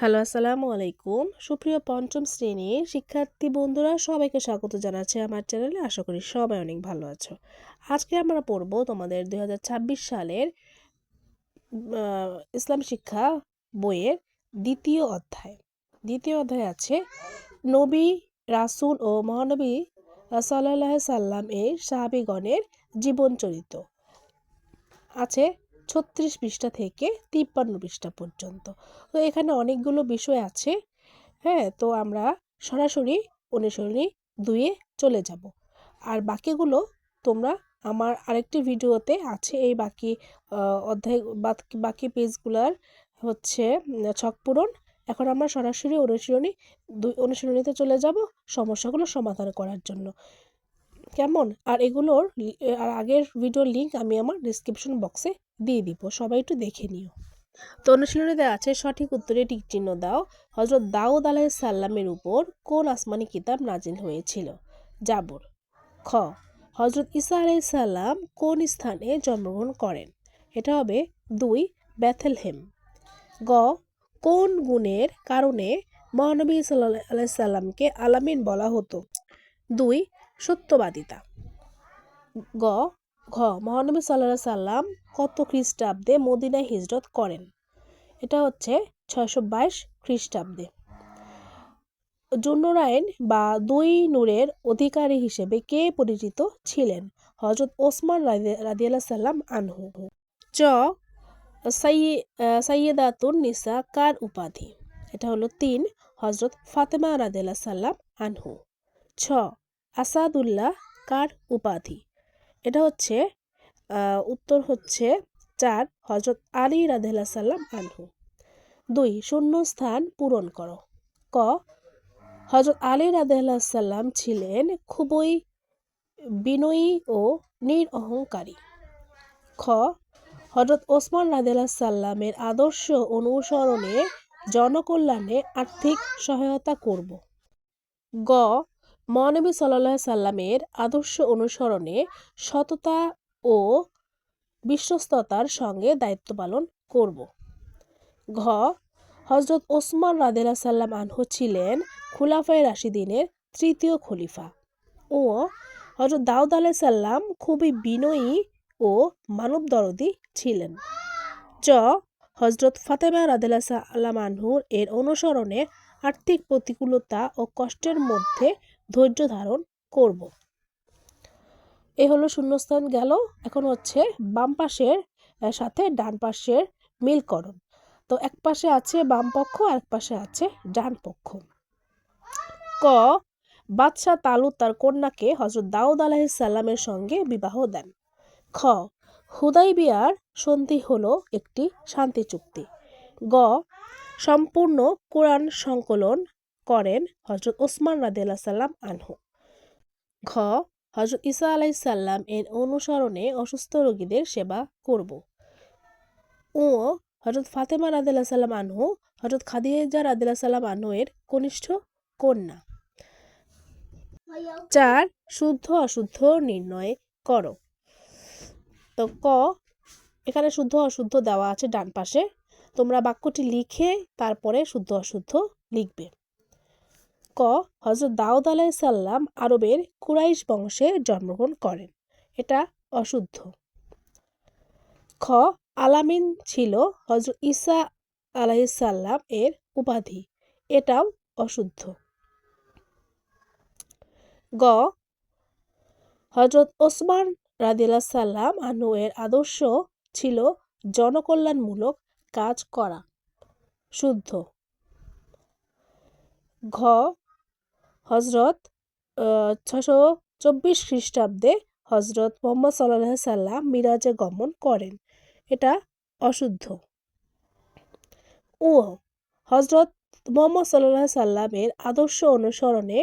Hello, আসসালামু আলাইকুম। সুপ্রিয় পঞ্চম শ্রেণির শিক্ষার্থী বন্ধুরা, সবাইকে স্বাগত জানাচ্ছি আমার চ্যানেলে। আশা করি সবাই অনেক ভালো আছো। আজকে আমরা পড়ব তোমাদের দু হাজার ছাব্বিশ সালের ইসলাম শিক্ষা বইয়ের দ্বিতীয় অধ্যায়। দ্বিতীয় অধ্যায় আছে, নবী, রাসূল ও মহানবী সাল্লাহ সাল্লাম এর সাহাবিগণের জীবন চরিত আছে ছত্রিশ পৃষ্ঠা থেকে তিপ্পান্ন পৃষ্ঠা পর্যন্ত। তো এখানে অনেকগুলো বিষয় আছে হ্যাঁ? তো আমরা সরাসরি অনুসরণী দুয়ে চলে যাব। আর বাকিগুলো তোমরা আমার আরেকটি ভিডিওতে আছে, এই বাকি অধ্যায়, বাকি পেজগুলার হচ্ছে ছক পূরণ। এখন আমরা সরাসরি অনুশীলনী দুই, অনুশীলনীতে চলে যাব সমস্যাগুলো সমাধান করার জন্য। কেমন? আর এগুলোর আর আগের ভিডিওর লিঙ্ক আমি আমার ডিসক্রিপশন বক্সে দিয়ে দিব, সবাই একটু দেখে নিও। তো অনুশীলনীতে আছে সঠিক উত্তরে টিক চিহ্ন দাও। হজরত দাউদ আলাইহিস সাল্লামের উপর কোন আসমানি কিতাব নাজিল হয়েছিল? জাবর। খ হজরত ইসা আলাইহিস সাল্লাম কোন স্থানে জন্মগ্রহণ করেন? এটা হবে দুই ব্যাথেলহেম গ, কোন গুণের কারণে মহানবী সাল্লাহ আলাইহিস সাল্লামকে আলামিন বলা হতো? দুই, সত্যবাদিতা। গ ঘ মহানবী সাল্লাহ সাল্লাম কত খ্রিস্টাব্দে মদিনায় হিজরত করেন? এটা হচ্ছে ছয়শো বাইশ খ্রিস্টাব্দে। জুন্নুরাইন বা দুই নূরের অধিকারী হিসেবে কে পরিচিত ছিলেন? হজরত ওসমান রাদিয়াল্লাহ সাল্লাম আনহু। চ সাইয়ে- সাইয়েদাতুন নিসা কার উপাধি? এটা হলো তিন হজরত ফাতেমা রাদিয়াল্লাহ সাল্লাম আনহু। ছ, আসাদুল্লাহ কার উপাধি? এটা হচ্ছে উত্তর হচ্ছে চার হজরত আলী রাদিয়াল্লাহু সাল্লাম আনহু। দুই শূন্য স্থান পূরণ করো। ক হজরত আলী রাদিয়াল্লাহু সাল্লাম ছিলেন খুবই বিনয়ী ও নিরঅহংকারী খ হজরত ওসমান রাদিয়াল্লাহু সাল্লামের আদর্শ অনুসরণে জনকল্যাণে আর্থিক সহায়তা করব। গ মহানবী সাল্লাহ সাল্লামের আদর্শ অনুসরণে সততা ও বিশ্বস্ততার সঙ্গে দায়িত্ব পালন করব। ঘ. হজরত ওসমান রাদেলা সাল্লাম আনহু ছিলেন খুলাফায় রাশিদিনের তৃতীয় খলিফা ও হজরত দাউদ আলাই সাল্লাম খুবই বিনয়ী ও মানবদরদি ছিলেন। চ হজরত ফাতেমা রাদেলা সাল্লাম আনহুর এর অনুসরণে আর্থিক প্রতিকূলতা ও কষ্টের মধ্যে ধৈর্য ধারণ করব। এ হলো শূন্যস্থান গেল। এখন হচ্ছে বাম পাশের সাথে ডান পাশের মিলকরণ তো এক পাশে আছে বাম পক্ষ আর এক পাশে আছে ডান পক্ষ। ক, বাদশাহ তালু তার কন্যাকে হজরত দাউদ আলাহিস সাল্লামের সঙ্গে বিবাহ দেন। খ, হুদাইবিয়ার সন্ধি হলো একটি শান্তি চুক্তি। গ, সম্পূর্ণ কোরআন সংকলন করেন হজরত ওসমান রাদিয়াল্লাহু সাল্লাম আনহু। ঘ হজরত ঈসা আলাই সাল্লাম এর অনুসরণে অসুস্থ রোগীদের সেবা করব। ও হজরত ফাতেমা রাদিল্লাহ সাল্লাম আনহু হজরত খাদিজা রাদিল্লাহ সাল্লাম আনহু এর কনিষ্ঠ কন্যা। চার, শুদ্ধ অশুদ্ধ নির্ণয় করো। তো ক, এখানে শুদ্ধ অশুদ্ধ দেওয়া আছে ডান পাশে। তোমরা বাক্যটি লিখে তারপরে শুদ্ধ অশুদ্ধ লিখবে। ক হজরত দাউদ আলাই সাল্লাম আরবের কুরাইশ বংশে জন্মগ্রহণ করেন। এটা অশুদ্ধ। খ, আলামিন ছিল হজরত ঈসা আলাইসাল্লাম এর উপাধি। এটাও অশুদ্ধ। গ হজরত ওসমান রাদিল্লা সাল্লাম আনু এর আদর্শ ছিল জনকল্যাণমূলক কাজ করা। শুদ্ধ। ঘ হজরত ছশো চব্বিশ খ্রিস্টাব্দে হজরত মোহাম্মদ সাল্লাহ সাল্লাম মিরাজে গমন করেন। এটা অশুদ্ধ। ও হজরত মোহাম্মদ সাল্লাহ সাল্লামের আদর্শ অনুসরণে,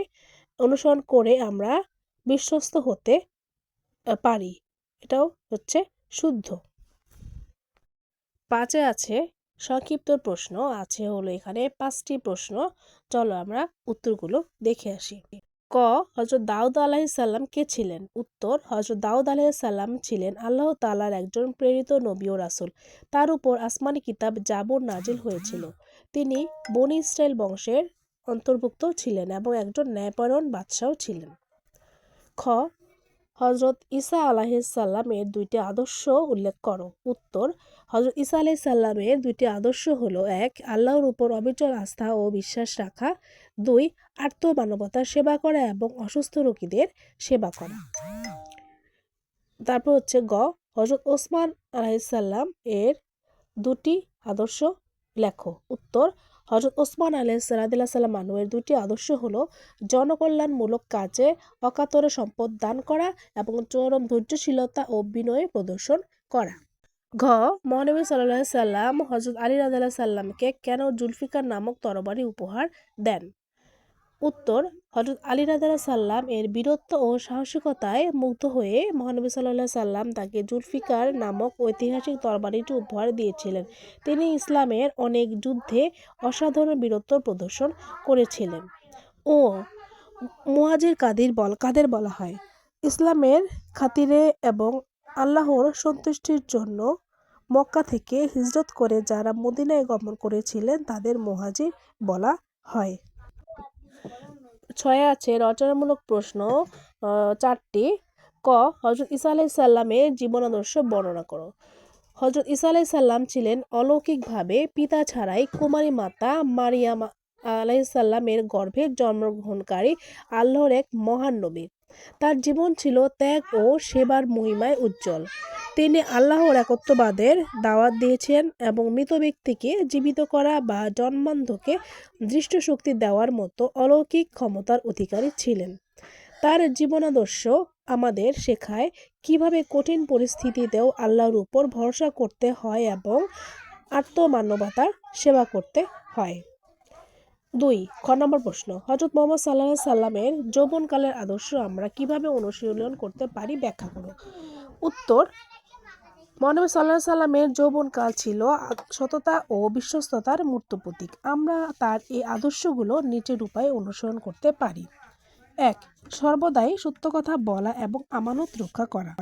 অনুসরণ করে আমরা বিশ্বস্ত হতে পারি। এটাও হচ্ছে শুদ্ধ। পাঁচে আছে সংক্ষিপ্ত প্রশ্ন আছে হলো এখানে পাঁচটি প্রশ্ন। চলো আমরা উত্তরগুলো দেখে আসি। ক হজরত দাউদ আলাহিস সাল্লাম কে ছিলেন? উত্তর হজরত দাউদ আলাহিস সাল্লাম ছিলেন আল্লাহ তাআলার একজন প্রেরিত নবী ও রাসূল। তার উপর আসমানি কিতাব জাবর নাজিল হয়েছিল। তিনি বনি ইসরায়েল বংশের অন্তর্ভুক্ত ছিলেন এবং একজন ন্যায়পরায়ণ বাদশাহ ছিলেন। খ হজরত ঈসা আলাহিসাল্লামের দুইটি আদর্শ উল্লেখ করো। উত্তর হজরত ঈসা আলাইসাল্লামের দুইটি আদর্শ হলো, এক, আল্লাহর উপর অবিচল আস্থা ও বিশ্বাস রাখা, দুই আত্মমানবতার সেবা করা এবং অসুস্থ রোগীদের সেবা করা। তারপর হচ্ছে গ হজরত ওসমান আলাইসাল্লাম এর দুটি আদর্শ লেখো। উত্তর হজরত ওসমান আলাইসাল্লাহ সাল্লাম মানুয়ের দুটি আদর্শ হলো, জনকল্যাণমূলক কাজে অকাতরে সম্পদ দান করা এবং চরম ধৈর্যশীলতা ও বিনয় প্রদর্শন করা। ঘ, মহানবী সাল্লাহ সাল্লাম হজরত আলী রাজাল্লাহ সাল্লামকে কেন জুলফিকার নামক তরবারি উপহার দেন? উত্তর হজরত আলী রাজাল্লাহ সাল্লাম এর বীরত্ব ও সাহসিকতায় মুগ্ধ হয়ে মহানবী সাল্লাহ সাল্লাম তাকে জুলফিকার নামক ঐতিহাসিক তরবারিটি উপহার দিয়েছিলেন। তিনি ইসলামের অনেক যুদ্ধে অসাধারণ বীরত্ব প্রদর্শন করেছিলেন। ও মুহাজির কাদির বল, কাদের বলা হয়? ইসলামের খাতিরে এবং আল্লাহর সন্তুষ্টির জন্য মক্কা থেকে হিজরত করে যারা মদিনায় গমন করেছিলেন, তাদের মুহাজির বলা হয়। ছয় আছে, রচনামূলক প্রশ্ন চারটি। ক হজরত ইসা আলাই সাল্লামের জীবনাদর্শ বর্ণনা করো। হজরত ইসা আলাই সাল্লাম ছিলেন অলৌকিকভাবে পিতা ছাড়াই কুমারী মাতা মারিয়াম আলাইসাল্লামের গর্ভে জন্মগ্রহণকারী আল্লাহর এক মহান নবী। তার জীবন ছিল ত্যাগ ও সেবার মহিমায় উজ্জ্বল। তিনি আল্লাহর একত্ববাদের দাওয়াত দিয়েছেন এবং মৃত ব্যক্তিকে জীবিত করা বা জন্মান্ধকে দৃষ্টশক্তি দেওয়ার মতো অলৌকিক ক্ষমতার অধিকারী ছিলেন। তার জীবনাদর্শ আমাদের শেখায় কীভাবে কঠিন পরিস্থিতিতেও আল্লাহর উপর ভরসা করতে হয় এবং আত্মমানবতার সেবা করতে হয়। দুই, খ নম্বর প্রশ্ন হজরত মোহাম্মদ সাল্লাহ সাল্লামের যৌবনকালের আদর্শ আমরা কীভাবে অনুশীলন করতে পারি ব্যাখ্যা করো। উত্তর মহানবী সাল্লাহ সাল্লামের যৌবনকাল ছিল সততা ও বিশ্বস্ততার মূর্ত প্রতীক। আমরা তার এই আদর্শগুলো নিচের উপায়ে অনুসরণ করতে পারি। এক, সর্বদাই সত্য কথা বলা এবং আমানত রক্ষা করা।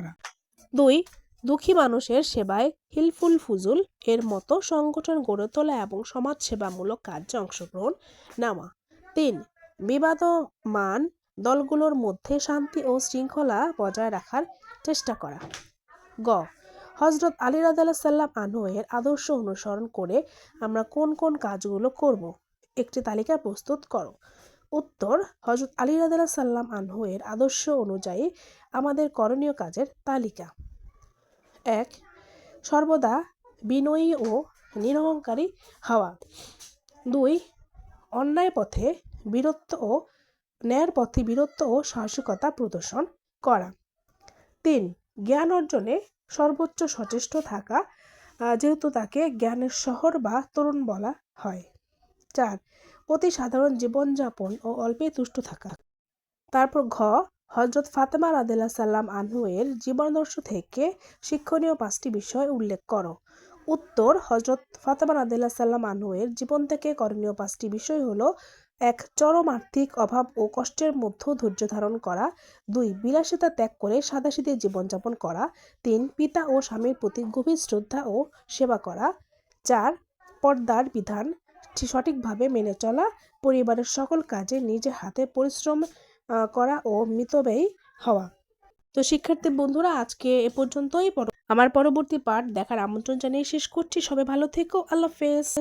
দুই দুঃখী মানুষের সেবায় হিলফুল ফুজুল এর মতো সংগঠন গড়ে তোলা এবং সমাজসেবামূলক কার্যে অংশগ্রহণ নেওয়া। তিন, বিবাদমান দলগুলোর মধ্যে শান্তি ও শৃঙ্খলা বজায় রাখার চেষ্টা করা। গ হজরত আলী রাদাল্লাহ সাল্লাম আনহু এর আদর্শ অনুসরণ করে আমরা কোন কোন কাজগুলো করব? একটি তালিকা প্রস্তুত করো। উত্তর হজরত আলী রাদাল্লাহ সাল্লাম আনহু এর আদর্শ অনুযায়ী আমাদের করণীয় কাজের তালিকা। এক, সর্বদা বিনয়ী ও নিরহংকারী হওয়া। দুই, অন্যায় পথে বীরত্ব ও ন্যায়ের পথে বীরত্ব ও সাহসিকতা প্রদর্শন করা। তিন, জ্ঞান অর্জনে সর্বোচ্চ সচেষ্ট থাকা যেহেতু তাকে জ্ঞানের শহর বা তরুণ বলা হয়। চার, অতি সাধারণ জীবনযাপন ও অল্পে তুষ্ট থাকা। তারপর ঘ হজরত ফাতেমা রাদিল্লাহ সাল্লাম আনহু এর জীবনাদর্শ থেকে শিক্ষণীয় পাঁচটি বিষয় উল্লেখ করো। উত্তর হজরত ফাতেমা রাদিল্লাহ সাল্লাম আনহু এর জীবন থেকে করণীয় পাঁচটি বিষয় হলো, এক, চরম আর্থিক অভাব ও কষ্টের মধ্যে ধৈর্য ধারণ করা। দুই, বিলাসিতা ত্যাগ করে সাদাসিধে জীবনযাপন করা। তিন, পিতা ও স্বামীর প্রতি গভীর শ্রদ্ধা ও সেবা করা। চার, পর্দার বিধান সঠিকভাবে মেনে চলা। পরিবারের সকল কাজে নিজে হাতে পরিশ্রম করা ও মিতব্যয়ী হওয়া। তো শিক্ষার্থী বন্ধুরা, আজকে এ পর্যন্তই। পর- আমার পরবর্তী পাঠ দেখার আমন্ত্রণ জানিয়ে শেষ করছি। সবাই ভালো থেকো। আল্লাহ হাফেজ।